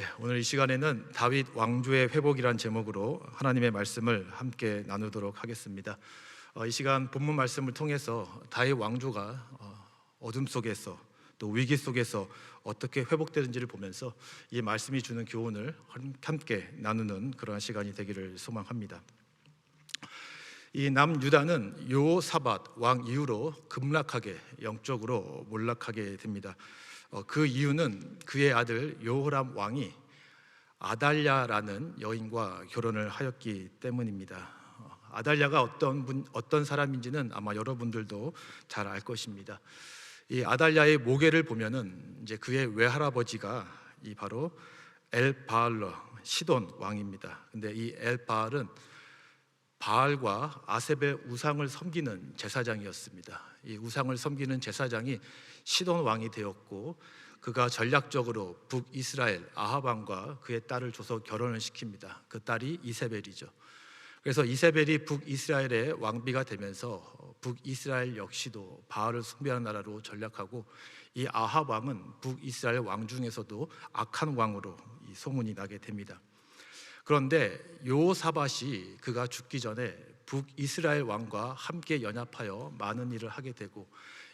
예, 오늘 이 시간에는 다윗 왕조의 회복이란 제목으로 하나님의 말씀을 함께 나누도록 하겠습니다. 어, 이 시간 본문 말씀을 통해서 다윗 왕조가 어, 어둠 속에서 또 위기 속에서 어떻게 회복되는지를 보면서 이 말씀이 주는 교훈을 함께 나누는 그러한 시간이 되기를 소망합니다. 이 남유다는 요사밧 왕 이후로 급락하게 영적으로 몰락하게 됩니다. 어, 그 이유는 그의 아들 요호람 왕이 아달랴라는 여인과 결혼을 하였기 때문입니다. 어, 아달랴가 어떤 분 어떤 사람인지는 아마 여러분들도 잘 알 것입니다. 이 아달랴의 모계를 보면은 이제 그의 외할아버지가 이 바로 엘바알러 시돈 왕입니다. 근데 이 엘바알은 바알과 아세벨 우상을 섬기는 제사장이었습니다. 이 우상을 섬기는 제사장이 시돈 왕이 되었고 그가 전략적으로 북이스라엘 아합 왕과 그의 딸을 줘서 결혼을 시킵니다. 그 딸이 이세벨이죠. 그래서 이세벨이 북이스라엘의 왕비가 되면서 북이스라엘 역시도 바알을 숭배하는 나라로 전략하고 이 아합 왕은 북이스라엘 왕 중에서도 악한 왕으로 이 소문이 나게 됩니다. 그런데 요사밭이 그가 죽기 전에 북이스라엘 왕과 함께 연합하여 많은 일을 하게 되고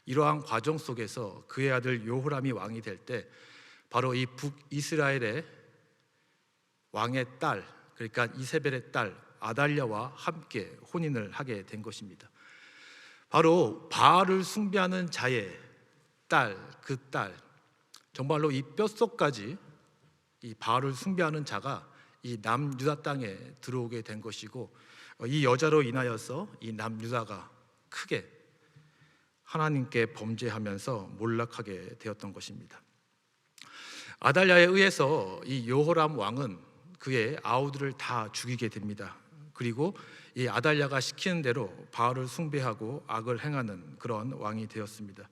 이러한 과정 속에서 그의 아들 요호람이 왕이 될 때 바로 이 북이스라엘의 왕의 딸 그러니까 이세벨의 딸 아달랴와 함께 혼인을 하게 된 것입니다. 바로 바알을 숭배하는 자의 딸, 그 딸, 정말로 이 뼛속까지 이 바알을 숭배하는 자가 이 남유다 땅에 들어오게 된 것이고 어, 이 여자로 인하여서 이 남유다가 크게 하나님께 범죄하면서 몰락하게 되었던 것입니다. 아달랴에 의해서 이 요호람 왕은 그의 아우들을 다 죽이게 됩니다. 그리고 이 아달랴가 시키는 대로 바알을 숭배하고 악을 행하는 그런 왕이 되었습니다.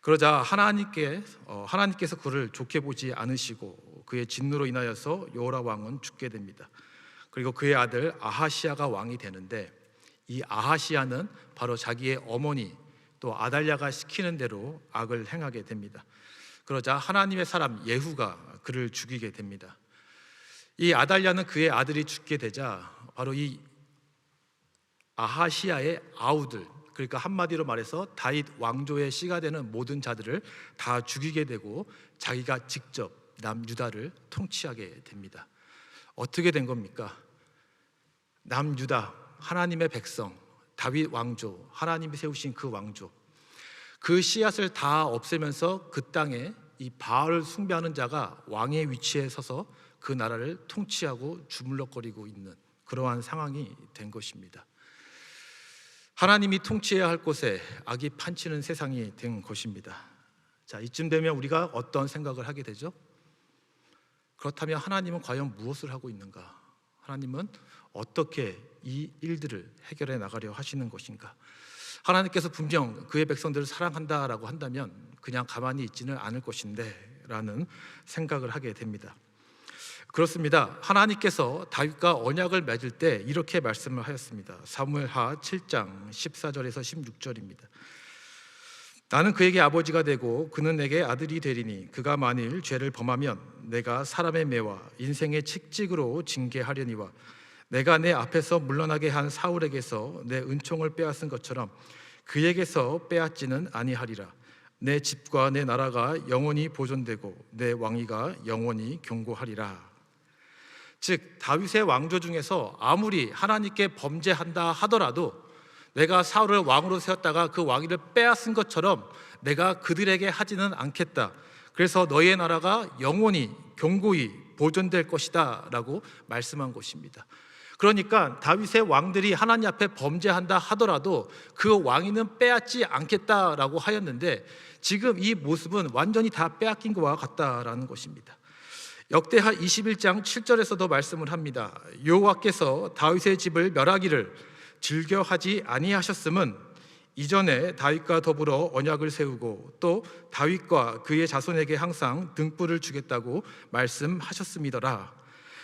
그러자 하나님께 어, 하나님께서 그를 좋게 보지 않으시고 그의 진노로 인하여서 요라 왕은 죽게 됩니다. 그리고 그의 아들 아하시아가 왕이 되는데 이 아하시아는 바로 자기의 어머니 또 아달랴가 시키는 대로 악을 행하게 됩니다. 그러자 하나님의 사람 예후가 그를 죽이게 됩니다. 이 아달랴는 그의 아들이 죽게 되자 바로 이 아하시아의 아우들 그러니까 한마디로 말해서 다윗 왕조의 씨가 되는 모든 자들을 다 죽이게 되고 자기가 직접 남유다를 통치하게 됩니다. 어떻게 된 겁니까? 남유다 하나님의 백성 다윗 왕조 하나님이 세우신 그 왕조 그 씨앗을 다 없애면서 그 땅에 이 바알을 숭배하는 자가 왕의 위치에 서서 그 나라를 통치하고 주물럭거리고 있는 그러한 상황이 된 것입니다. 하나님이 통치해야 할 곳에 악이 판치는 세상이 된 것입니다. 자, 이쯤 되면 우리가 어떤 생각을 하게 되죠? 그렇다면 하나님은 과연 무엇을 하고 있는가? 하나님은 어떻게 이 일들을 해결해 나가려 하시는 것인가? 하나님께서 분명 그의 백성들을 사랑한다라고 한다면 그냥 가만히 있지는 않을 것인데 라는 생각을 하게 됩니다. 그렇습니다. 하나님께서 다윗과 언약을 맺을 때 이렇게 말씀을 하였습니다. 사무엘하 7장 14절에서 16절입니다. 나는 그에게 아버지가 되고 그는 내게 아들이 되리니 그가 만일 죄를 범하면 내가 사람의 매와 인생의 책직으로 징계하려니와 내가 내 앞에서 물러나게 한 사울에게서 내 은총을 빼앗은 것처럼 그에게서 빼앗지는 아니하리라. 내 집과 내 나라가 영원히 보존되고 내 왕위가 영원히 경고하리라. 즉 다윗의 왕조 중에서 아무리 하나님께 범죄한다 하더라도 내가 사울을 왕으로 세웠다가 그 왕위를 빼앗은 것처럼 내가 그들에게 하지는 않겠다. 그래서 너희의 나라가 영원히 경고히 보존될 것이다라고 말씀한 것입니다. 그러니까 다윗의 왕들이 하나님 앞에 범죄한다 하더라도 그 왕위는 빼앗지 않겠다라고 하였는데 지금 이 모습은 완전히 다 빼앗긴 것과 같다라는 것입니다. 역대하 21장 7절에서도 말씀을 합니다. 여호와께서 다윗의 집을 멸하기를 즐겨하지 아니하셨음은 이전에 다윗과 더불어 언약을 세우고 또 다윗과 그의 자손에게 항상 등불을 주겠다고 말씀하셨음이더라.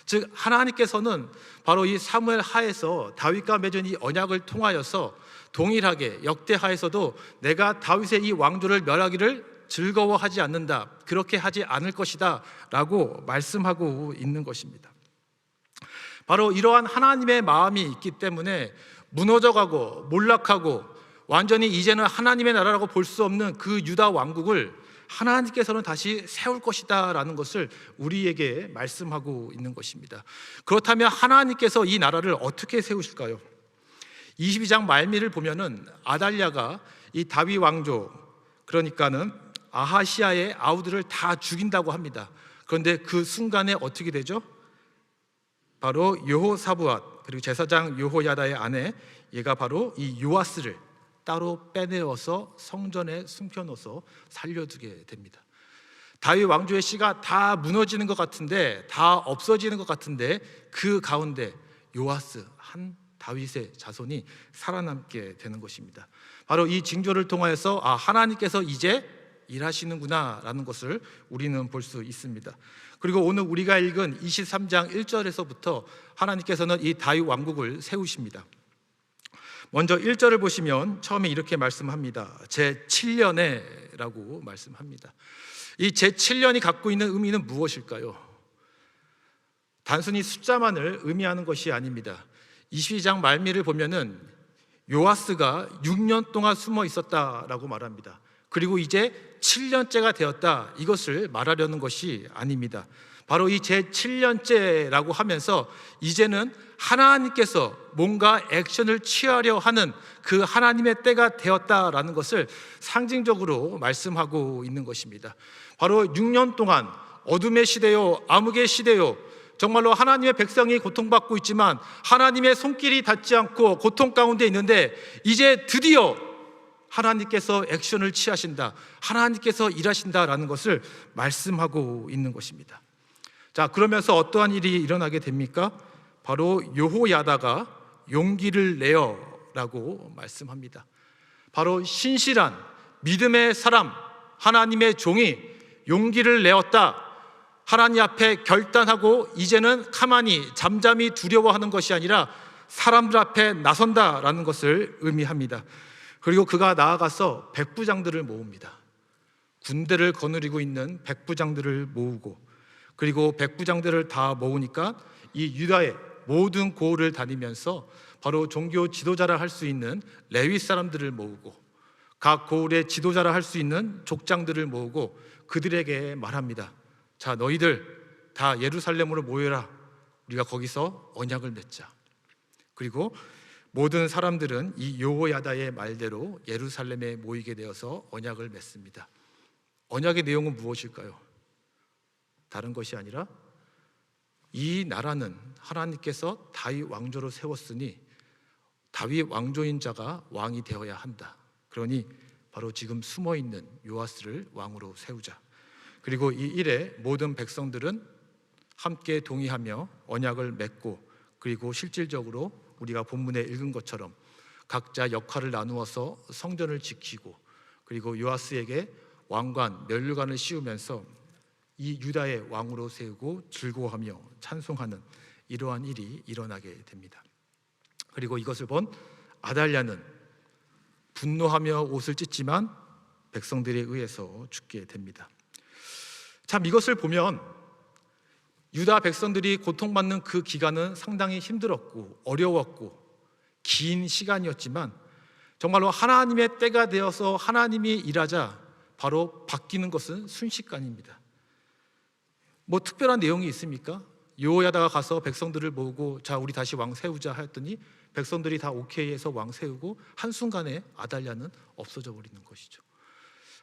즉 하나님께서는 바로 이 사무엘 하에서 다윗과 맺은 이 언약을 통하여서 동일하게 역대 하에서도 내가 다윗의 이 왕조를 멸하기를 즐거워하지 않는다. 그렇게 하지 않을 것이다라고 말씀하고 있는 것입니다. 바로 이러한 하나님의 마음이 있기 때문에 무너져가고 몰락하고 완전히 이제는 하나님의 나라라고 볼 수 없는 그 유다 왕국을 하나님께서는 다시 세울 것이다라는 것을 우리에게 말씀하고 있는 것입니다. 그렇다면 하나님께서 이 나라를 어떻게 세우실까요? 22장 말미를 보면은 아달랴가 이 다윗 왕조 그러니까는 아하시아의 아우들을 다 죽인다고 합니다. 그런데 그 순간에 어떻게 되죠? 바로 여호사부앗 그리고 제사장 여호야다의 아내 얘가 바로 이 요아스를 따로 빼내어서 성전에 숨겨놓아서 살려두게 됩니다. 다윗 왕조의 씨가 다 무너지는 것 같은데 다 없어지는 것 같은데 그 가운데 요아스 한 다윗의 자손이 살아남게 되는 것입니다. 바로 이 징조를 통하여서 아 하나님께서 이제 일하시는구나라는 것을 우리는 볼 수 있습니다. 그리고 오늘 우리가 읽은 23장 1절에서부터 하나님께서는 이 다윗 왕국을 세우십니다. 먼저 1절을 보시면 처음에 이렇게 말씀합니다. 제 7년에 라고 말씀합니다. 이 제 7년이 갖고 있는 의미는 무엇일까요? 단순히 숫자만을 의미하는 것이 아닙니다. 22장 말미를 보면은 요아스가 6년 동안 숨어 있었다라고 말합니다. 그리고 이제 7년째가 되었다. 이것을 말하려는 것이 아닙니다. 바로 이 제 7년째라고 하면서 이제는 하나님께서 뭔가 액션을 취하려 하는 그 하나님의 때가 되었다라는 것을 상징적으로 말씀하고 있는 것입니다. 바로 6년 동안 어둠의 시대요, 암흑의 시대요, 정말로 하나님의 백성이 고통받고 있지만 하나님의 손길이 닿지 않고 고통 가운데 있는데 이제 드디어 하나님께서 액션을 취하신다. 하나님께서 일하신다라는 것을 말씀하고 있는 것입니다. 자, 그러면서 어떠한 일이 일어나게 됩니까? 바로 요호야다가 용기를 내어라고 말씀합니다. 바로 신실한 믿음의 사람, 하나님의 종이 용기를 내었다. 하나님 앞에 결단하고 이제는 가만히 잠잠히 두려워하는 것이 아니라 사람들 앞에 나선다라는 것을 의미합니다. 그리고 그가 나아가서 백부장들을 모읍니다. 군대를 거느리고 있는 백부장들을 모으고 그리고 백부장들을 다 모으니까 이 유다의 모든 고을을 다니면서 바로 종교 지도자를 할수 있는 레위 사람들을 모으고 각 고을의 지도자를 할수 있는 족장들을 모으고 그들에게 말합니다. 자, 너희들 다 예루살렘으로 모여라. 우리가 거기서 언약을 맺자. 그리고 모든 사람들은 이 요호야다의 말대로 예루살렘에 모이게 되어서 언약을 맺습니다. 언약의 내용은 무엇일까요? 다른 것이 아니라 이 나라는 하나님께서 다윗 왕조로 세웠으니 다윗 왕조인 자가 왕이 되어야 한다. 그러니 바로 지금 숨어 있는 요아스를 왕으로 세우자. 그리고 이 일에 모든 백성들은 함께 동의하며 언약을 맺고 그리고 실질적으로 우리가 본문에 읽은 것처럼 각자 역할을 나누어서 성전을 지키고 그리고 요아스에게 왕관 멸류관을 씌우면서 이 유다의 왕으로 세우고 즐거워하며 찬송하는 이러한 일이 일어나게 됩니다. 그리고 이것을 본 아달랴는 분노하며 옷을 찢지만 백성들에 의해서 죽게 됩니다. 참 이것을 보면 유다 백성들이 고통받는 그 기간은 상당히 힘들었고 어려웠고 긴 시간이었지만 정말로 하나님의 때가 되어서 하나님이 일하자 바로 바뀌는 것은 순식간입니다. 뭐 특별한 내용이 있습니까? 요야다가 가서 백성들을 모으고 자 우리 다시 왕 세우자 하였더니 백성들이 다 오케이해서 왕 세우고 한 순간에 아달랴는 없어져 버리는 것이죠.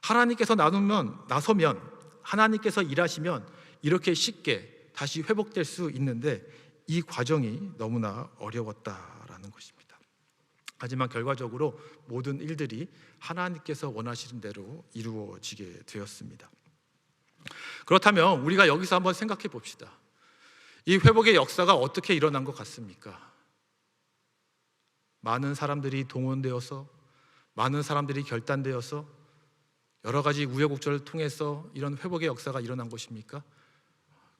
하나님께서 나누면 나서면 하나님께서 일하시면 이렇게 쉽게 다시 회복될 수 있는데 이 과정이 너무나 어려웠다라는 것입니다. 하지만 결과적으로 모든 일들이 하나님께서 원하시는 대로 이루어지게 되었습니다. 그렇다면 우리가 여기서 한번 생각해 봅시다. 이 회복의 역사가 어떻게 일어난 것 같습니까? 많은 사람들이 동원되어서 많은 사람들이 결단되어서 여러 가지 우여곡절을 통해서 이런 회복의 역사가 일어난 것입니까?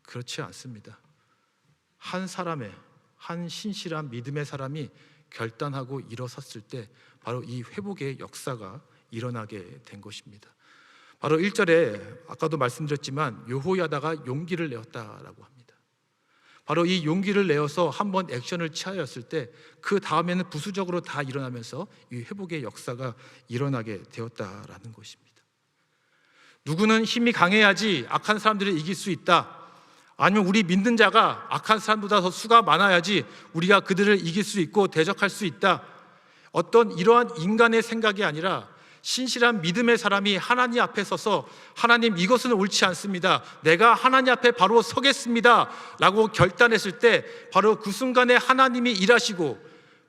그렇지 않습니다. 한 사람의 한 신실한 믿음의 사람이 결단하고 일어섰을 때 바로 이 회복의 역사가 일어나게 된 것입니다. 바로 1절에 아까도 말씀드렸지만 요호야다가 용기를 내었다라고 합니다. 바로 이 용기를 내어서 한번 액션을 취하였을 때 그 다음에는 부수적으로 다 일어나면서 이 회복의 역사가 일어나게 되었다라는 것입니다. 누구는 힘이 강해야지 악한 사람들을 이길 수 있다. 아니면 우리 믿는 자가 악한 사람보다 더 수가 많아야지 우리가 그들을 이길 수 있고 대적할 수 있다. 어떤 이러한 인간의 생각이 아니라 신실한 믿음의 사람이 하나님 앞에 서서 하나님 이것은 옳지 않습니다. 내가 하나님 앞에 바로 서겠습니다. 라고 결단했을 때 바로 그 순간에 하나님이 일하시고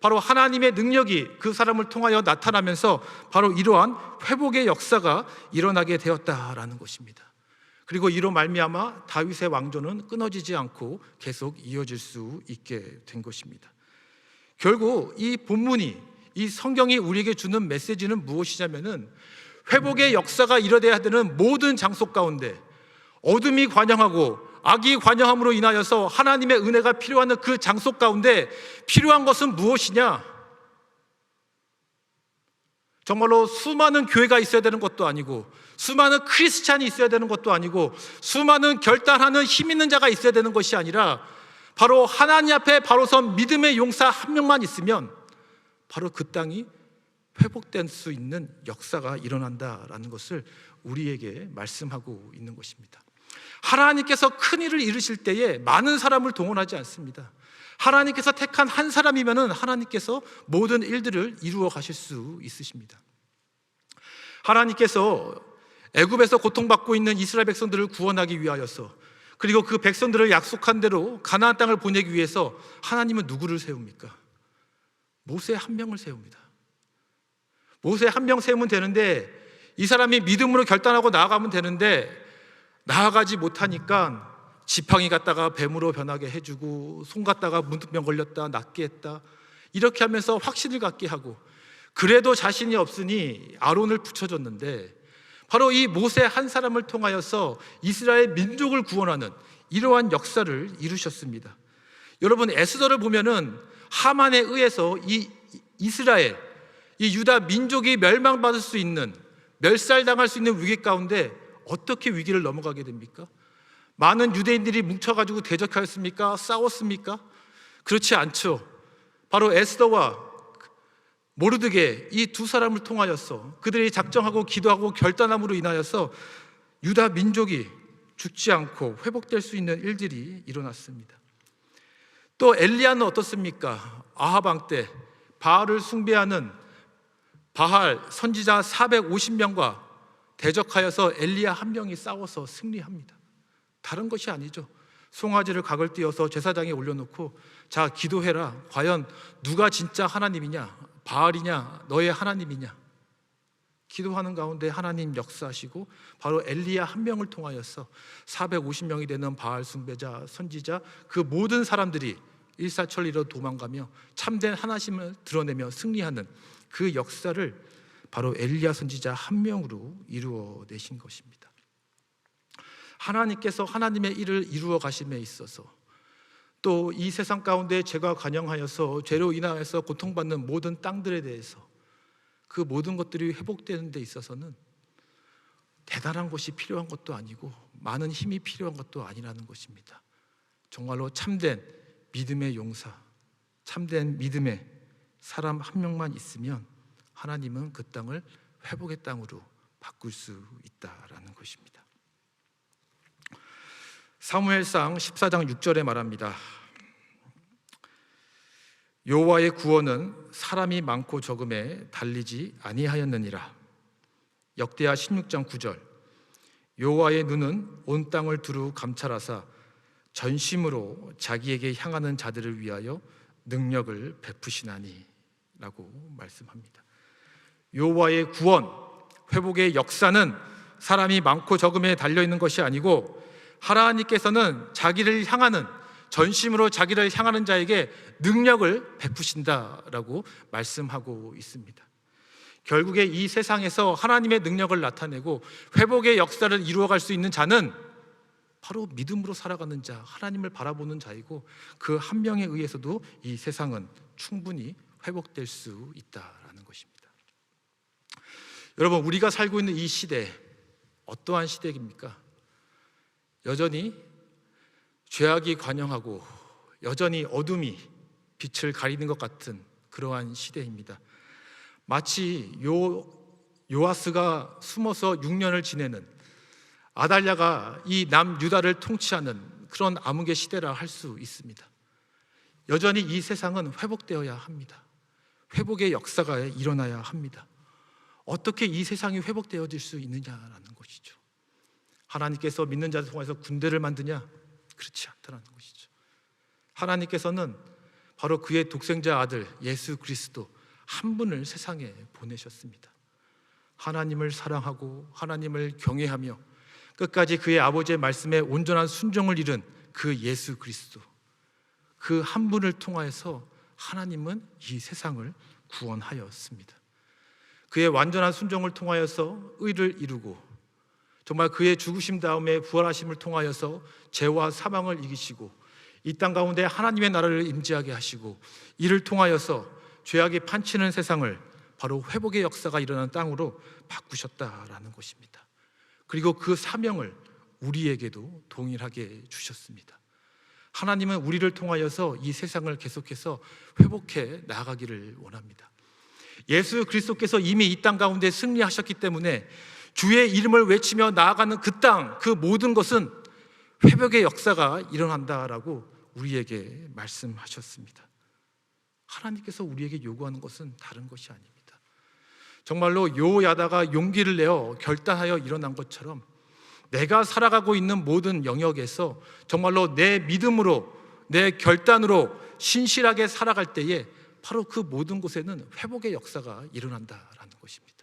바로 하나님의 능력이 그 사람을 통하여 나타나면서 바로 이러한 회복의 역사가 일어나게 되었다라는 것입니다. 그리고 이로 말미암아 다윗의 왕조는 끊어지지 않고 계속 이어질 수 있게 된 것입니다. 결국 이 본문이 이 성경이 우리에게 주는 메시지는 무엇이냐면은 회복의 역사가 일어나야 되는 모든 장소 가운데 어둠이 관영하고 악이 관영함으로 인하여서 하나님의 은혜가 필요한 그 장소 가운데 필요한 것은 무엇이냐? 정말로 수많은 교회가 있어야 되는 것도 아니고 수많은 크리스찬이 있어야 되는 것도 아니고 수많은 결단하는 힘 있는 자가 있어야 되는 것이 아니라 바로 하나님 앞에 바로 선 믿음의 용사 한 명만 있으면 바로 그 땅이 회복될 수 있는 역사가 일어난다라는 것을 우리에게 말씀하고 있는 것입니다. 하나님께서 큰 일을 이루실 때에 많은 사람을 동원하지 않습니다. 하나님께서 택한 한 사람이면은 하나님께서 모든 일들을 이루어 가실 수 있으십니다. 하나님께서 애굽에서 고통받고 있는 이스라엘 백성들을 구원하기 위하여서 그리고 그 백성들을 약속한 대로 가나안 땅을 보내기 위해서 하나님은 누구를 세웁니까? 모세 한 명을 세웁니다. 모세 한 명 세우면 되는데 이 사람이 믿음으로 결단하고 나아가면 되는데 나아가지 못하니까 지팡이 갖다가 뱀으로 변하게 해주고 손 갖다가 문득병 걸렸다 낫게 했다 이렇게 하면서 확신을 갖게 하고 그래도 자신이 없으니 아론을 붙여줬는데 바로 이 모세 한 사람을 통하여서 이스라엘 민족을 구원하는 이러한 역사를 이루셨습니다. 여러분 에스더를 보면은 하만에 의해서 이 이스라엘 이 유다 민족이 멸망받을 수 있는 멸살당할 수 있는 위기 가운데 어떻게 위기를 넘어가게 됩니까? 많은 유대인들이 뭉쳐가지고 대적하였습니까? 싸웠습니까? 그렇지 않죠. 바로 에스더와 모르드게 이 두 사람을 통하여서 그들이 작정하고 기도하고 결단함으로 인하여서 유다 민족이 죽지 않고 회복될 수 있는 일들이 일어났습니다. 또 엘리야는 어떻습니까? 아하방 때 바알을 숭배하는 바알 선지자 450명과 대적하여서 엘리야 한 명이 싸워서 승리합니다. 다른 것이 아니죠. 송아지를 각을 띄어서 제사장에 올려놓고 자 기도해라. 과연 누가 진짜 하나님이냐? 바알이냐? 너의 하나님이냐? 기도하는 가운데 하나님 역사하시고 바로 엘리야 한 명을 통하여서 450명이 되는 바알 숭배자, 선지자 그 모든 사람들이 일사천리로 도망가며 참된 하나님을 드러내며 승리하는 그 역사를 바로 엘리야 선지자 한 명으로 이루어 내신 것입니다. 하나님께서 하나님의 일을 이루어 가심에 있어서 또 이 세상 가운데 죄가 관영하여서 죄로 인하여서 고통받는 모든 땅들에 대해서 그 모든 것들이 회복되는 데 있어서는 대단한 것이 필요한 것도 아니고 많은 힘이 필요한 것도 아니라는 것입니다. 정말로 참된 믿음의 용사, 참된 믿음의 사람 한 명만 있으면 하나님은 그 땅을 회복의 땅으로 바꿀 수 있다라는 것입니다. 사무엘상 14장 6절에 말합니다. 여호와의 구원은 사람이 많고 적음에 달리지 아니하였느니라. 역대하 16장 9절. 여호와의 눈은 온 땅을 두루 감찰하사 전심으로 자기에게 향하는 자들을 위하여 능력을 베푸시나니라고 말씀합니다. 여호와의 구원, 회복의 역사는 사람이 많고 적음에 달려 있는 것이 아니고 하나님께서는 자기를 향하는 전심으로 자기를 향하는 자에게 능력을 베푸신다라고 말씀하고 있습니다. 결국에 이 세상에서 하나님의 능력을 나타내고 회복의 역사를 이루어갈 수 있는 자는 바로 믿음으로 살아가는 자, 하나님을 바라보는 자이고 그 한 명에 의해서도 이 세상은 충분히 회복될 수 있다라는 것입니다. 여러분, 우리가 살고 있는 이 시대, 어떠한 시대입니까? 여전히 죄악이 관영하고 여전히 어둠이 빛을 가리는 것 같은 그러한 시대입니다. 마치 요 요아스가 숨어서 6년을 지내는 아달랴가 이 남유다를 통치하는 그런 암흑의 시대라 할 수 있습니다. 여전히 이 세상은 회복되어야 합니다. 회복의 역사가 일어나야 합니다. 어떻게 이 세상이 회복되어질 수 있느냐라는 것이죠. 하나님께서 믿는 자들 통해서 군대를 만드냐? 그렇지 않다는 것이죠. 하나님께서는 바로 그의 독생자 아들 예수 그리스도 한 분을 세상에 보내셨습니다. 하나님을 사랑하고 하나님을 경외하며 끝까지 그의 아버지의 말씀에 온전한 순종을 이룬 그 예수 그리스도 그 한 분을 통하여서 하나님은 이 세상을 구원하였습니다. 그의 완전한 순종을 통하여서 의를 이루고 정말 그의 죽으심 다음에 부활하심을 통하여서 죄와 사망을 이기시고 이 땅 가운데 하나님의 나라를 임재하게 하시고 이를 통하여서 죄악이 판치는 세상을 바로 회복의 역사가 일어나는 땅으로 바꾸셨다라는 것입니다. 그리고 그 사명을 우리에게도 동일하게 주셨습니다. 하나님은 우리를 통하여서 이 세상을 계속해서 회복해 나가기를 원합니다. 예수 그리스도께서 이미 이 땅 가운데 승리하셨기 때문에 주의 이름을 외치며 나아가는 그 땅, 그 모든 것은 회복의 역사가 일어난다라고 우리에게 말씀하셨습니다. 하나님께서 우리에게 요구하는 것은 다른 것이 아닙니다. 정말로 요야다가 용기를 내어 결단하여 일어난 것처럼 내가 살아가고 있는 모든 영역에서 정말로 내 믿음으로 내 결단으로 신실하게 살아갈 때에 바로 그 모든 곳에는 회복의 역사가 일어난다라는 것입니다.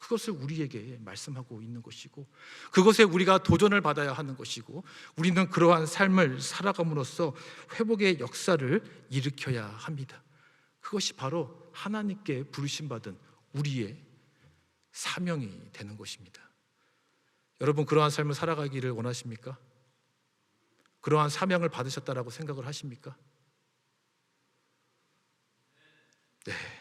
그것을 우리에게 말씀하고 있는 것이고 그것에 우리가 도전을 받아야 하는 것이고 우리는 그러한 삶을 살아감으로써 회복의 역사를 일으켜야 합니다. 그것이 바로 하나님께 부르심 받은 우리의 사명이 되는 것입니다. 여러분 그러한 삶을 살아가기를 원하십니까? 그러한 사명을 받으셨다라고 생각을 하십니까? 네.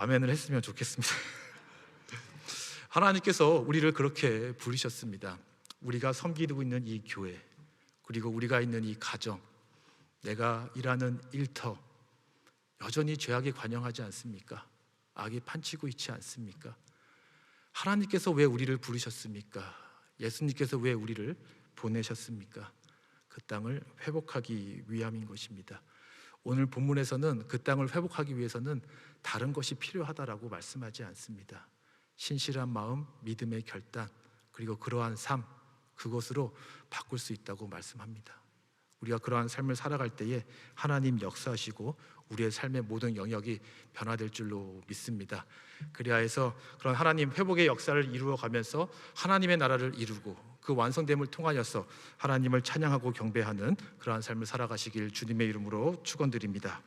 아멘을 했으면 좋겠습니다. 하나님께서 우리를 그렇게 부르셨습니다. 우리가 섬기고 있는 이 교회, 그리고 우리가 있는 이 가정, 내가 일하는 일터, 여전히 죄악이 관영하지 않습니까? 악이 판치고 있지 않습니까? 하나님께서 왜 우리를 부르셨습니까? 예수님께서 왜 우리를 보내셨습니까? 그 땅을 회복하기 위함인 것입니다. 오늘 본문에서는 그 땅을 회복하기 위해서는 다른 것이 필요하다라고 말씀하지 않습니다. 신실한 마음, 믿음의 결단, 그리고 그러한 삶, 그것으로 바꿀 수 있다고 말씀합니다. 우리가 그러한 삶을 살아갈 때에 하나님 역사하시고 우리의 삶의 모든 영역이 변화될 줄로 믿습니다. 그리하여서 그런 하나님 회복의 역사를 이루어 가면서 하나님의 나라를 이루고 그 완성됨을 통하여서 하나님을 찬양하고 경배하는 그러한 삶을 살아가시길 주님의 이름으로 축원드립니다.